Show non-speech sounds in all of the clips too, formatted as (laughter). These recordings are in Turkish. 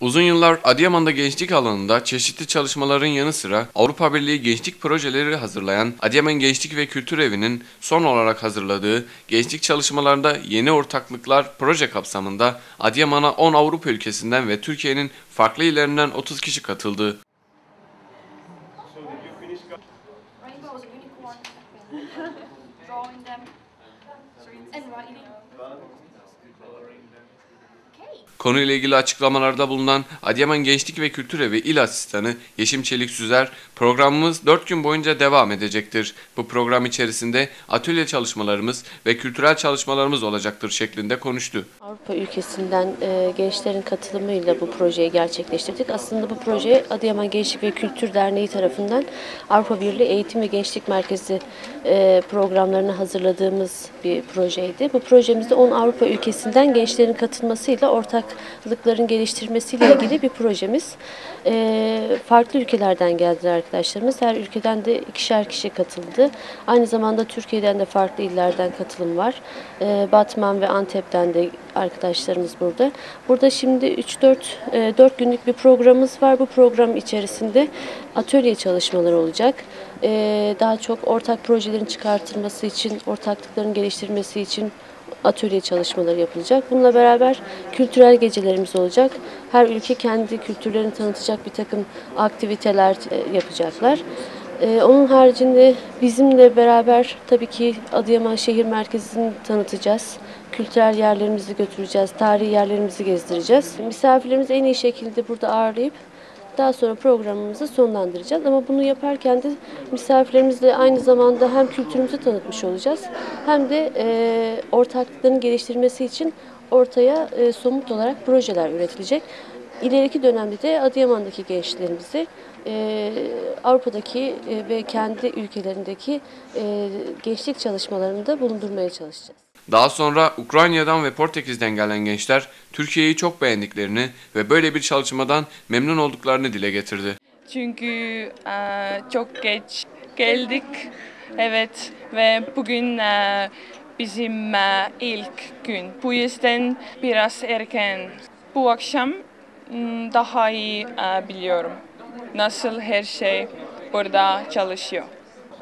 Uzun yıllar Adıyaman'da gençlik alanında çeşitli çalışmaların yanı sıra Avrupa Birliği gençlik projeleri hazırlayan Adıyaman Gençlik ve Kültür Evi'nin son olarak hazırladığı gençlik çalışmalarında yeni ortaklıklar proje kapsamında Adıyaman'a 10 Avrupa ülkesinden ve Türkiye'nin farklı illerinden 30 kişi katıldı. Drawing them, and writing. Konuyla ilgili açıklamalarda bulunan Adıyaman Gençlik ve Kültür Evi İl Asistanı Yeşim Çelik Süzer, programımız 4 gün boyunca devam edecektir. Bu program içerisinde atölye çalışmalarımız ve kültürel çalışmalarımız olacaktır şeklinde konuştu. Avrupa ülkesinden e, gençlerin katılımıyla bu projeyi gerçekleştirdik. Aslında bu proje Adıyaman Gençlik ve Kültür Derneği tarafından Avrupa Birliği Eğitim ve Gençlik Merkezi e, programlarını hazırladığımız bir projeydi. Bu projemizde 10 Avrupa ülkesinden gençlerin katılmasıyla ortaklıkların geliştirmesiyle ilgili bir projemiz. E, farklı ülkelerden geldiler arkadaşlarımız. Her ülkeden de ikişer kişi katıldı. Aynı zamanda Türkiye'den de farklı illerden katılım var. E, Batman ve Antep'ten de arkadaşlarımız burada. Burada şimdi 3-4 e, 4 günlük bir programımız var. Bu program içerisinde atölye çalışmaları olacak. E, Daha çok ortak projelerin çıkartılması için, ortaklıkların geliştirilmesi için atölye çalışmaları yapılacak. Bununla beraber kültürel gecelerimiz olacak. Her ülke kendi kültürlerini tanıtacak bir takım aktiviteler e, yapacaklar. Ee, onun haricinde bizimle beraber tabii ki Adıyaman şehir merkezini tanıtacağız. Kültürel yerlerimizi götüreceğiz, tarihi yerlerimizi gezdireceğiz. Misafirlerimizi en iyi şekilde burada ağırlayıp daha sonra programımızı sonlandıracağız. Ama bunu yaparken de misafirlerimizle aynı zamanda hem kültürümüzü tanıtmış olacağız hem de e, ortaklıkların geliştirmesi için ortaya e, somut olarak projeler üretilecek. İleriki dönemde de Adıyaman'daki gençlerimizi e, Avrupa'daki e, ve kendi ülkelerindeki e, gençlik çalışmalarında bulundurmaya çalışacağız. Daha sonra Ukrayna'dan ve Portekiz'den gelen gençler Türkiye'yi çok beğendiklerini ve böyle bir çalışmadan memnun olduklarını dile getirdi. Çünkü eee, çok geç geldik. Evet ve bugün eee, bizim eee, ilk gün. Bu yüzden biraz erken. Bu akşam daha iyi eee, biliyorum nasıl her şey burada çalışıyor.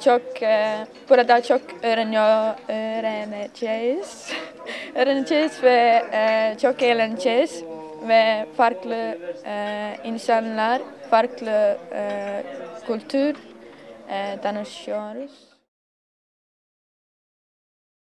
Çok e, burada çok öğreniyor, öğreneceğiz. (laughs) öğreneceğiz ve e, çok eğleneceğiz ve farklı e, insanlar, farklı e, kültür e, tanışıyoruz.